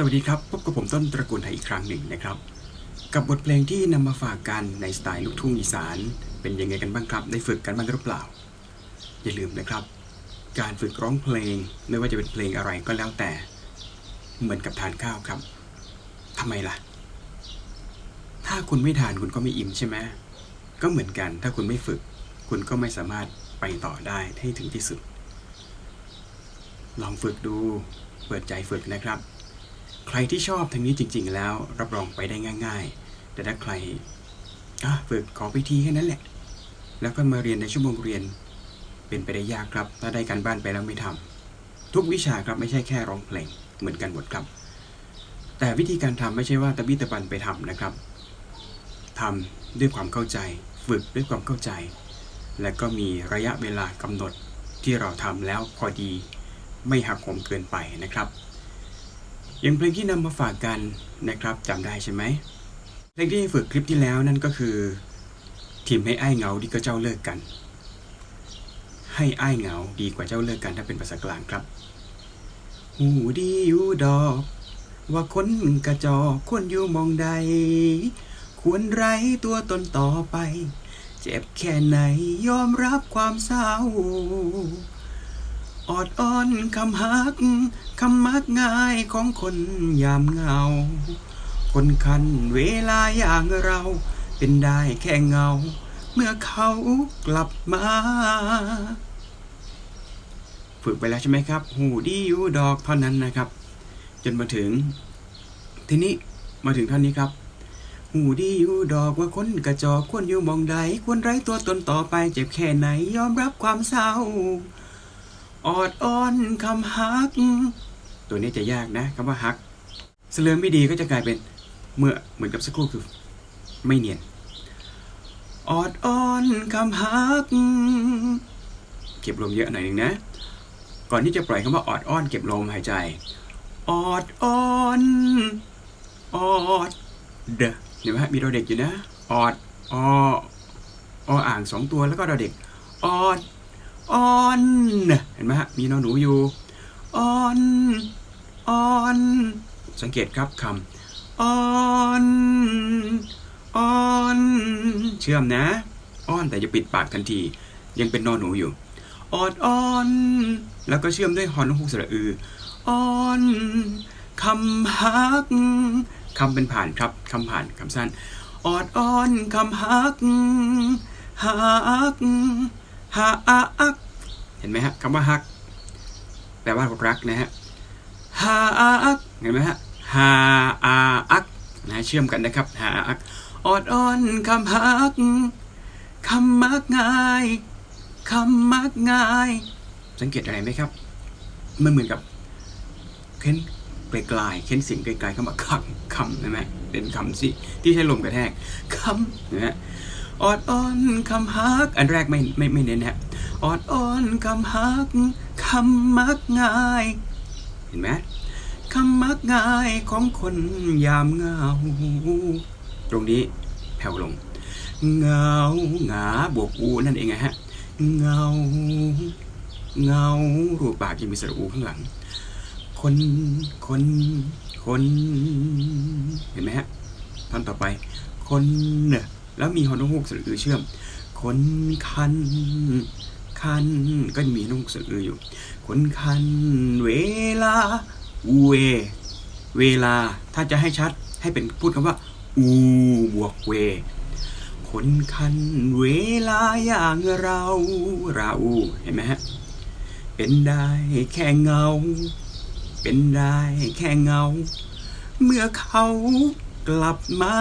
สวัสดีครับ พบกับผมต้นตระกูลไทยอีกครั้งหนึ่งนะครับ กับบทเพลงที่นำมาฝากกันในสไตล์ลูกทุ่งอีสาน เป็นยังไงกันบ้างครับ ได้ฝึกกันบ้างหรือเปล่า อย่าลืมนะครับ การฝึกร้องเพลงไม่ว่าจะเป็นเพลงอะไรก็แล้วแต่ เหมือนกับทานข้าวครับทำไมล่ะ ถ้าคุณไม่ทานคุณก็ไม่อิ่มใช่ไหมก็เหมือนกันถ้าคุณไม่ฝึก คุณก็ไม่สามารถไปต่อได้ให้ถึงที่สุด ลองฝึกดูเปิดใจฝึกนะครับ ใครที่ชอบทางนี้จริง ๆ แล้ว รับรองไปได้ง่าย ๆ แต่ถ้าใครฝึกขอพิธีแค่นั้นแหละ แล้วก็มาเรียนในชั่วโมงเรียน เป็นไปได้ยากครับ ถ้าได้การบ้านไปแล้วไม่ทำทุกวิชาครับไม่ใช่แค่ร้องเพลงเหมือนกันหมดครับ แต่วิธีการทำไม่ใช่ว่าตะบี้ตะบันไปทำนะครับทำด้วยความเข้าใจ ฝึกด้วยความเข้าใจ และก็มีระยะเวลากำหนดที่เราทำแล้วพอดี ไม่หักโหมเกินไปนะครับ อย่างเพลงที่นำมาฝากกันนะครับจำได้ใช่ไหมเพลงที่ฝึกคลิปที่แล้วนั่นก็คือทีมให้อ้ายเหงาดีก็เจ้าเลิกกัน ให้อ้ายเหงาดีกว่าเจ้าเลิกกันถ้าเป็นภาษากลางครับ หูดีอยู่ดอก ว่าคนกระจอกควรอยู่มองใด ควรไร้ตัวตนต่อไป เจ็บแค่ไหนยอมรับความเศร้า ออดอ้อนคำฮักคำมักง่ายของคนยามเหงา คนคันเวลาอย่างเราเป็นได้แค่เงา เมื่อเขากลับมา ฝึกไปแล้วใช่ไหมครับ หูดีอยู่ดอกเท่านั้นนะครับ จนมาถึง ทีนี้มาถึงท่านนี้ครับ หูดีอยู่ดอกว่าคนกระจอกควรอยู่มองใดควรไร้ตัวตนต่อไปเจ็บแค่ไหนยอมรับความเศร้า ออดอ้อนคำฮัก ตัวนี้จะยากนะคำว่าฮักเสลือไม่ดีก็จะกลายเป็นเมื่อเหมือนกับสักครู่คือ ไม่เนียนออดอ้อนคำฮัก เก็บลมเยอะหน่อยหนึ่งนะ ก่อนที่จะปล่อยคำว่าออดอ้อน เก็บลมหายใจ ออดอ้อนออดเดะเห็นไหมฮะมีดอเด็กอยู่นะ ออดออออ่างสองตัวแล้วก็ดอเด็ก ออด ออนเห็นไหมฮะมีนอนหนูอยู่ออนออนสังเกตครับคำออนออนเชื่อมนะอ้อนแต่จะปิดปากทันที ยังเป็นนอนหนูอยู่ออดออน แล้วก็เชื่อมด้วยฮอนฮูกสระอือออนคำฮักคำเป็นผ่านครับคำผ่านคำสั้นออดออนคำฮักฮัก ฮักเห็นไหมฮะคำว่าฮัก แปลว่ารักนะฮะฮักเห็นไหมฮะฮาอาอักนะเชื่อมกันนะครับฮาอักออดออนคำฮักคำมักง่ายคำมักง่าย สังเกตอะไรไหมครับมันเหมือนกับเค้นไกลๆเค้นเสียงไกลๆเข้ามาคำคำนะฮะเป็นคำสิที่ใช้ลมกระแทกคำนะฮะ ออดอ้อนคำฮัก อันแรกไม่ไม่ไม่เน้นนะฮะออดอ้อนคำฮักคำมักง่าย เห็นไหมคำมักง่ายของคนยามเหงา ตรงนี้แผ่วลง เงาหงาบวกอูนั่นเองไงฮะ เงา เงารูปปากยังมีสระอูข้างหลัง คน คน คน เห็นไหมฮะท่อนต่อไป คนเนี่ย แล้วมีฮอนฮูกสระอือเชื่อม คนคันคันก็มีฮอนฮูกสระอืออยู่ คนคันเวลาเว เวลาถ้าจะให้ชัดให้เป็นพูดคำว่า อูบวกเว คนคันเวลาอย่างเราเราเห็นไหมฮะเป็นได้แค่เงา เป็นได้แค่เงา เมื่อเขากลับมา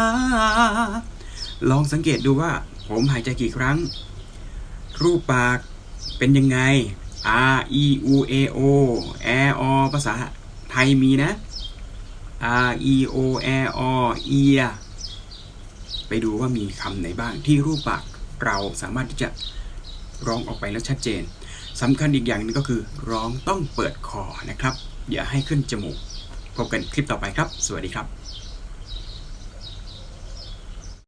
ลองสังเกตดูว่าผมหายใจกี่ครั้ง รูปปากเป็นยังไง R E U A O A O ภาษาไทยมีนะ R E O A O เอียไปดูว่ามีคำไหนบ้างที่รูปปากเราสามารถที่จะร้องออกไปแล้วชัดเจนสำคัญอีกอย่างหนึงก็คือร้องต้องเปิดคอนะครับ อย่าให้ขึ้นจมูก พบกันคลิปต่อไปครับ สวัสดีครับ